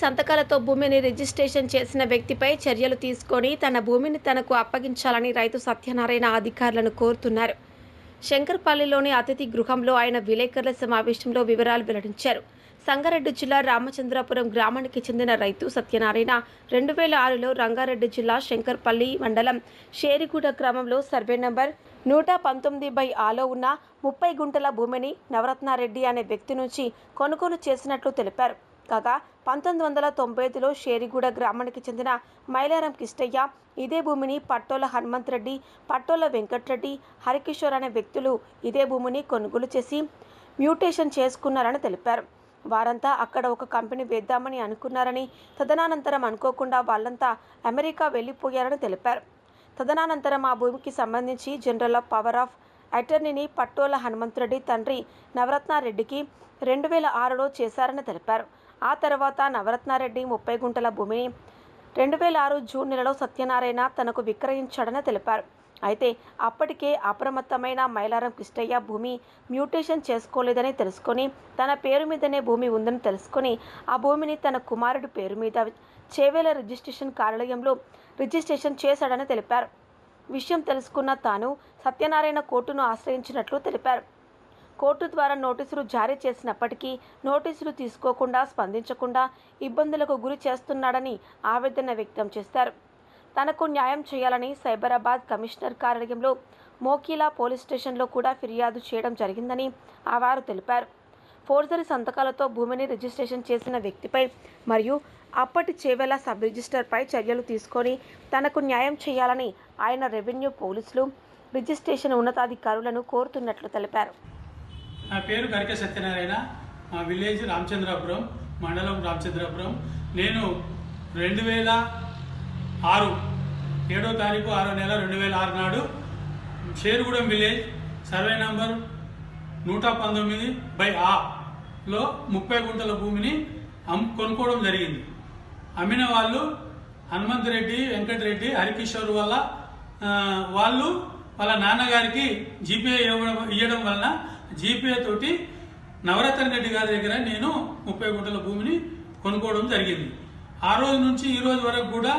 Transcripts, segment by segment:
సంతకాలతో భూమిని రిజిస్ట్రేషన్ చేసిన వ్యక్తిపై చర్యలు తీసుకొని తన భూమిని తనకు అప్పగించాలని రైతు సత్యనారాయణ అధికారులను కోరుతున్నారు. శంకర్పల్లిలోని అతిథి గృహంలో ఆయన విలేకరుల సమావేశంలో వివరాలు వెల్లడించారు. సంగారెడ్డి జిల్లా రామచంద్రాపురం గ్రామానికి చెందిన రైతు సత్యనారాయణ రెండు వేల ఆరులో రంగారెడ్డి జిల్లా శంకర్పల్లి మండలం షేరిగూడ గ్రామంలో సర్వే నంబర్ నూట పంతొమ్మిది బై ఆలో ఉన్న ముప్పై గుంటల భూమిని నవరత్నారెడ్డి అనే వ్యక్తి నుంచి కొనుగోలు చేసినట్లు తెలిపారు. కాగా పంతొమ్మిది వందల తొంభై ఐదులో షేరిగూడ గ్రామానికి చెందిన మైలారం కిష్టయ్య ఇదే భూమిని పట్టోల హనుమంత్ రెడ్డి పట్టోల వెంకట్రెడ్డి హరికిషోర్ అనే వ్యక్తులు ఇదే భూమిని కొనుగోలు చేసి మ్యూటేషన్ చేసుకున్నారని తెలిపారు. వారంతా అక్కడ ఒక కంపెనీ వేద్దామని అనుకున్నారని తదనానంతరం అనుకోకుండా వాళ్ళంతా అమెరికా వెళ్ళిపోయారని తెలిపారు. తదనానంతరం ఆ భూమికి సంబంధించి జనరల్ ఆఫ్ పవర్ ఆఫ్ అటర్నీని పట్టోల హనుమంతరెడ్డి తండ్రి నవరత్నారెడ్డికి రెండు వేల ఆరులో చేశారని తెలిపారు. ఆ తర్వాత నవరత్నారెడ్డి ముప్పై గుంటల భూమిని రెండు వేల ఆరు జూన్ నెలలో సత్యనారాయణ తనకు విక్రయించాడని తెలిపారు. అయితే అప్పటికే అప్రమత్తమైన మైలారం కృష్ణయ్య భూమి మ్యూటేషన్ చేసుకోలేదని తెలుసుకొని తన పేరు మీదనే భూమి ఉందని తెలుసుకొని ఆ భూమిని తన కుమారుడి పేరు మీద చేవేల రిజిస్ట్రేషన్ కార్యాలయంలో రిజిస్ట్రేషన్ చేశాడని తెలిపారు. విషయం తెలుసుకున్న తాను సత్యనారాయణ కోర్టును ఆశ్రయించినట్లు తెలిపారు. కోర్టు ద్వారా నోటీసులు జారీ చేసినప్పటికీ నోటీసులు తీసుకోకుండా స్పందించకుండా ఇబ్బందులకు గురి చేస్తున్నాడని ఆవేదన వ్యక్తం చేశారు. తనకు న్యాయం చేయాలని సైబరాబాద్ కమిషనర్ కార్యాలయంలో మోకీలా పోలీస్ స్టేషన్లో కూడా ఫిర్యాదు చేయడం జరిగిందని ఆ వారు తెలిపారు. ఫోర్జరీ సంతకాలతో భూమిని రిజిస్ట్రేషన్ చేసిన వ్యక్తిపై మరియు అప్పటి చేవేల సబ్ రిజిస్టర్పై చర్యలు తీసుకొని తనకు న్యాయం చేయాలని ఆయన రెవెన్యూ పోలీసులు రిజిస్ట్రేషన్ ఉన్నతాధికారులను కోరుతున్నట్లు తెలిపారు. నా పేరు గరిక సత్యనారాయణ. మా విలేజ్ రామచంద్రాపురం మండలం రామచంద్రాపురం. నేను రెండు వేల ఆరు ఏడో తారీఖు ఆరో నెల రెండు వేల ఆరు నాడు షేరుగూడెం విలేజ్ సర్వే నంబర్ నూట పంతొమ్మిది బై ఆలో ముప్పై గుంటల భూమిని అమ్ కొనుక్కోవడం జరిగింది. అమ్మిన వాళ్ళు హనుమంత్ రెడ్డి వెంకటరెడ్డి హరికిషోర్ వల్ల వాళ్ళు వాళ్ళ నాన్నగారికి జీపీఏ ఇవ్వడం ఇవ్వడం వలన జీపే తోటి నవరత్న రెడ్డి గారి దగ్గర నేను ముప్పై గుంటల భూమిని కొనుక్కోవడం జరిగింది. ఆ రోజు నుంచి ఈ రోజు వరకు కూడా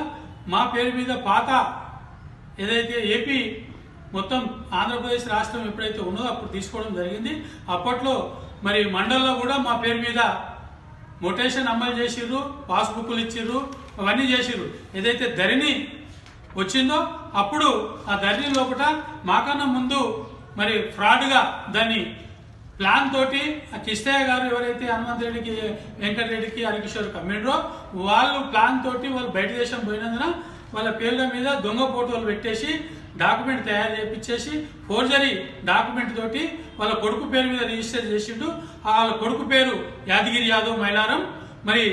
మా పేరు మీద పాత ఏదైతే ఏపీ మొత్తం ఆంధ్రప్రదేశ్ రాష్ట్రం ఎప్పుడైతే ఉన్నదో అప్పుడు తీసుకోవడం జరిగింది. అప్పట్లో మరి మండల్లో కూడా మా పేరు మీద మొటేషన్ అమలు చేసిర్రు పాస్బుక్లు ఇచ్చిర్రు అవన్నీ చేసిర్రు. ఏదైతే ధరణి వచ్చిందో అప్పుడు ఆ ధరణి లోపల మాకన్నా ముందు మరి ఫ్రాడ్గా దాన్ని ప్లాన్ తోటి ఆ కిష్టయ్య గారు ఎవరైతే హనుమంత్ రెడ్డికి వెంకటరెడ్డికి హరికిషోర్ కమ్మిండ్రో వాళ్ళు ప్లాన్ తోటి వాళ్ళు బయట దేశం పోయినందున వాళ్ళ పేర్ల మీద దొంగ ఫోటోలు పెట్టేసి డాక్యుమెంట్ తయారు చేయించేసి ఫోర్జరీ డాక్యుమెంట్ తోటి వాళ్ళ కొడుకు పేరు మీద రిజిస్టర్ చేసిండు. వాళ్ళ కొడుకు పేరు యాదగిరి యాదవ్ మైలారం. మరి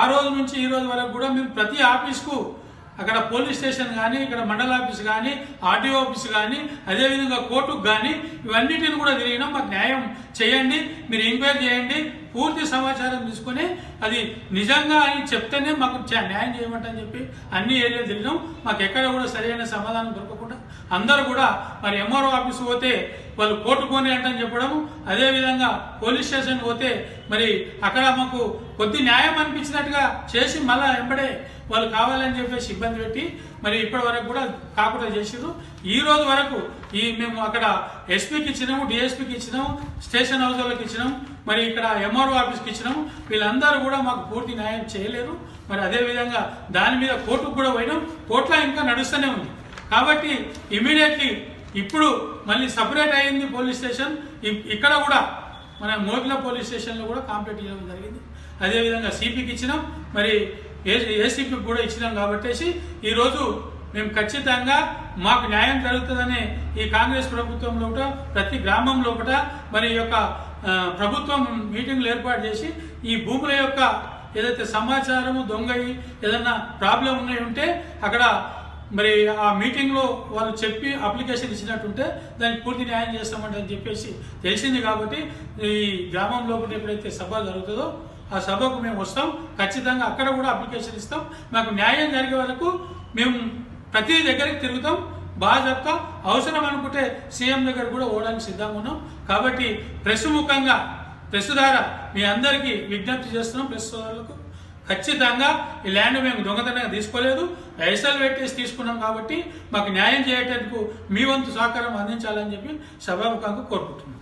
ఆ రోజు నుంచి ఈ రోజు వరకు కూడా మేము ప్రతి ఆఫీస్కు అక్కడ పోలీస్ స్టేషన్ కానీ ఇక్కడ మండల ఆఫీస్ కానీ ఆర్టీఓ ఆఫీస్ కానీ అదేవిధంగా కోర్టుకు కానీ ఇవన్నిటిని కూడా తిరిగినాం. మాకు న్యాయం చేయండి. మీరు ఎంక్వైరీ చేయండి. పూర్తి సమాచారం తీసుకొని అది నిజంగా అని చెప్తేనే మాకు న్యాయం చేయమంటని చెప్పి అన్ని ఏరియాలు తిరిగినాం. మాకు ఎక్కడ కూడా సరైన సమాధానం దొరకకుండా అందరూ కూడా మరి ఎంఆర్ఓ ఆఫీస్ పోతే వాళ్ళు కోర్టు పోనీ అంటని చెప్పడం అదేవిధంగా పోలీస్ స్టేషన్ పోతే మరి అక్కడ మాకు కొద్ది న్యాయం అనిపించినట్టుగా చేసి మళ్ళా వెంబడే వాళ్ళు కావాలని చెప్పేసి ఇబ్బంది పెట్టి మరి ఇప్పటి వరకు కూడా కాకుండా చేసారు ఈ రోజు వరకు ఈ మేము అక్కడ ఎస్పీకి ఇచ్చినాము డిఎస్పీకి ఇచ్చినాము స్టేషన్ హౌస్ వాళ్ళకి ఇచ్చినాము. మరి ఇక్కడ ఎంఆర్ఓ ఆఫీస్కి ఇచ్చినాము వీళ్ళందరూ కూడా మాకు పూర్తి న్యాయం చేయలేరు. మరి అదేవిధంగా దాని మీద కోర్టుకు కూడా పోయినాం. కోర్టులో ఇంకా నడుస్తూనే ఉంది. కాబట్టి ఇమీడియట్లీ ఇప్పుడు మళ్ళీ సపరేట్ అయింది పోలీస్ స్టేషన్. ఇక్కడ కూడా మన మోగిల పోలీస్ స్టేషన్లో కూడా కాంప్లీట్ చేయడం జరిగింది. అదేవిధంగా సిపికి ఇచ్చినాం. మరి ఏ ఏసీపీకి కూడా ఇచ్చినాం కాబట్టేసి ఈరోజు మేము ఖచ్చితంగా మాకు న్యాయం జరుగుతుందనే ఈ కాంగ్రెస్ ప్రభుత్వం లోపల ప్రతి గ్రామం లోపల మరి ఈ యొక్క ప్రభుత్వం మీటింగ్లు ఏర్పాటు చేసి ఈ భూముల యొక్క ఏదైతే సమాచారము దొంగయి ఏదన్నా ప్రాబ్లం ఉన్నాయి ఉంటే అక్కడ మరి ఆ మీటింగ్లో వాళ్ళు చెప్పి అప్లికేషన్ ఇచ్చినట్టుంటే దానికి పూర్తి న్యాయం చేస్తామంటే అని చెప్పేసి తెలిసింది కాబట్టి ఈ గ్రామంలో ఎప్పుడైతే సభ జరుగుతుందో ఆ సభకు మేము వస్తాం. ఖచ్చితంగా అక్కడ కూడా అప్లికేషన్ ఇస్తాం. మాకు న్యాయం జరిగే వరకు మేము ప్రతి దగ్గరికి తిరుగుతాం. బాగా అవసరం అనుకుంటే సీఎం దగ్గర కూడా పోవడానికి సిద్ధంగా ఉన్నాం. కాబట్టి ప్రెస్ ముఖంగా ప్రెస్ ద్వారా మీ అందరికీ విజ్ఞప్తి చేస్తున్నాం ప్రెస్ వాళ్ళకు ఖచ్చితంగా ఈ ల్యాండ్ మేము దొంగతనంగా తీసుకోలేదు. పైసలు పెట్టేసి తీసుకున్నాం కాబట్టి మాకు న్యాయం చేయటందుకు మీ వంతు సహకారం అందించాలని చెప్పి సభాముఖంగా కోరుకుంటున్నాం.